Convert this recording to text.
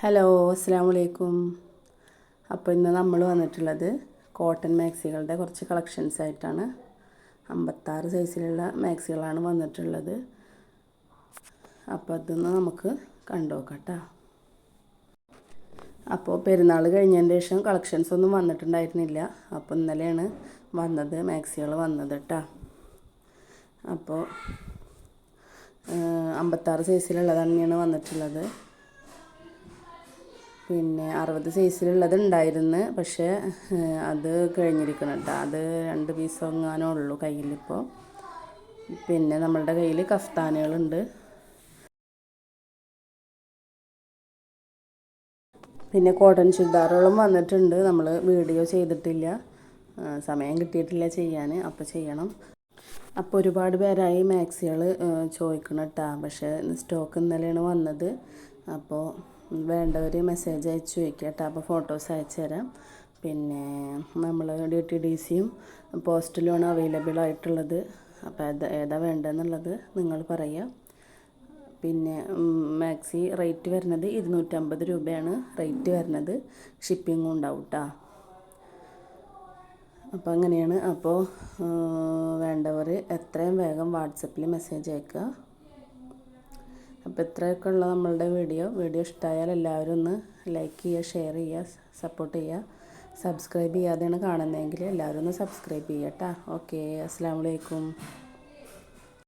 Hello അസ്സാം വലൈക്കും അപ്പോൾ ഇന്ന് നമ്മൾ വന്നിട്ടുള്ളത് കോട്ടൺ മാക്സികളുടെ കുറച്ച് കളക്ഷൻസ് ആയിട്ടാണ്. അമ്പത്താറ് സൈസിലുള്ള മാക്സികളാണ് വന്നിട്ടുള്ളത്. അപ്പോൾ അതൊന്ന് നമുക്ക് കണ്ടു നോക്കാം കേട്ടോ അപ്പോൾ പെരുന്നാൾ കഴിഞ്ഞതിന് ശേഷം കളക്ഷൻസ് ഒന്നും വന്നിട്ടുണ്ടായിരുന്നില്ല. അപ്പോൾ ഇന്നലെയാണ് വന്നത് മാക്സികൾ വന്നത് കേട്ടോ അപ്പോൾ അമ്പത്താറ് സൈസിലുള്ളത് തന്നെയാണ് വന്നിട്ടുള്ളത്. പിന്നെ അറുപത് സൈസിലുള്ളത് ഉണ്ടായിരുന്നു. പക്ഷേ അത് കഴിഞ്ഞിരിക്കണം കേട്ടോ. അത് രണ്ട് പീസ് എങ്ങാനേ ഉള്ളൂ കയ്യിലിപ്പോൾ. പിന്നെ നമ്മളുടെ കയ്യിൽ കഫ്താനുകളുണ്ട്. പിന്നെ കോട്ടൺ ചുരിദാറുകളും വന്നിട്ടുണ്ട്. നമ്മൾ വീഡിയോ ചെയ്തിട്ടില്ല. സമയം കിട്ടിയിട്ടില്ല ചെയ്യാൻ അപ്പോൾ ചെയ്യണം. അപ്പോൾ ഒരുപാട് പേരായി മാക്സികൾ ചോദിക്കണം കേട്ടോ പക്ഷേ സ്റ്റോക്ക് ഇന്നലെയാണ് വന്നത്. അപ്പോൾ വേണ്ടവർ മെസ്സേജ് അയച്ച് വയ്ക്കുക കേട്ടോ അപ്പോൾ ഫോട്ടോസ് അയച്ചു തരാം. പിന്നെ നമ്മൾ ഡി ടി ഡി സിയും പോസ്റ്റിലുമാണ് അവൈലബിൾ ആയിട്ടുള്ളത്. അപ്പോൾ ഏതാ ഏതാ വേണ്ടതെന്നുള്ളത് നിങ്ങൾ പറയുക പിന്നെ മാക്സി റേറ്റ് വരുന്നത് ഇരുന്നൂറ്റമ്പത് രൂപയാണ് റേറ്റ് വരുന്നത്. ഷിപ്പിങ്ങും ഉണ്ടാവും കേട്ടോ അപ്പോൾ അങ്ങനെയാണ്. അപ്പോൾ വേണ്ടവർ എത്രയും വേഗം വാട്സപ്പിൽ മെസ്സേജ് അയക്കുക അപ്പോൾ ഇത്രയൊക്കെ ഉള്ള നമ്മളുടെ വീഡിയോ വീഡിയോ ഇഷ്ടമായാൽ എല്ലാവരും ഒന്ന് ലൈക്ക് ചെയ്യുക ഷെയർ ചെയ്യുക സപ്പോർട്ട് ചെയ്യുക. സബ്സ്ക്രൈബ് ചെയ്യാതെയാണ് കാണുന്നതെങ്കിൽ എല്ലാവരും ഒന്ന് സബ്സ്ക്രൈബ് ചെയ്യാം കേട്ടോ ഓക്കെ അസ്സാം വലൈക്കും